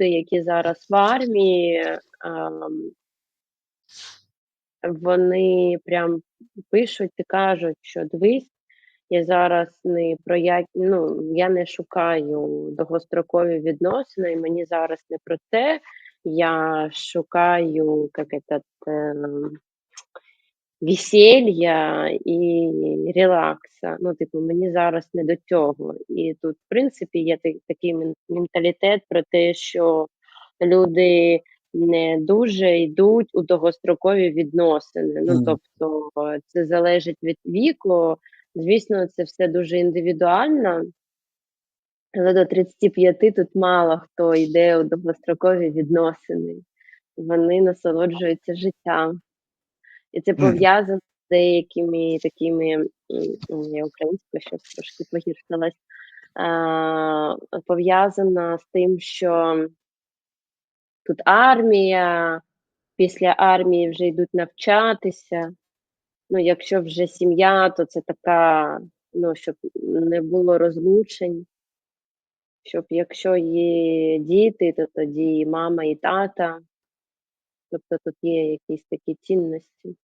люди, які зараз в армії, ем вони прям пишуть і кажуть, що дивись, я зараз не про я, ну, я не шукаю довгострокові відносини, і мені зараз не про це. Я шукаю, як этот, ем, весілля і релакса. Ну, типу, мені зараз не до цього. І тут, в принципі, є такий менталітет про те, що люди не дуже йдуть у довгострокові відносини. Ну, тобто, це залежить від віку. Звісно, це все дуже індивідуально. Але до 35 тут мало хто йде у довгострокові відносини. Вони насолоджуються життям. І це пов'язано з деякими такими, я українською щось трошки погіршилась, пов'язано з тим, що тут армія, після армії вже йдуть навчатися. Ну, якщо вже сім'я, то це така, ну, щоб не було розлучень. Щоб якщо є діти, то тоді і мама, і тата. Тобто тут є якісь такі цінності.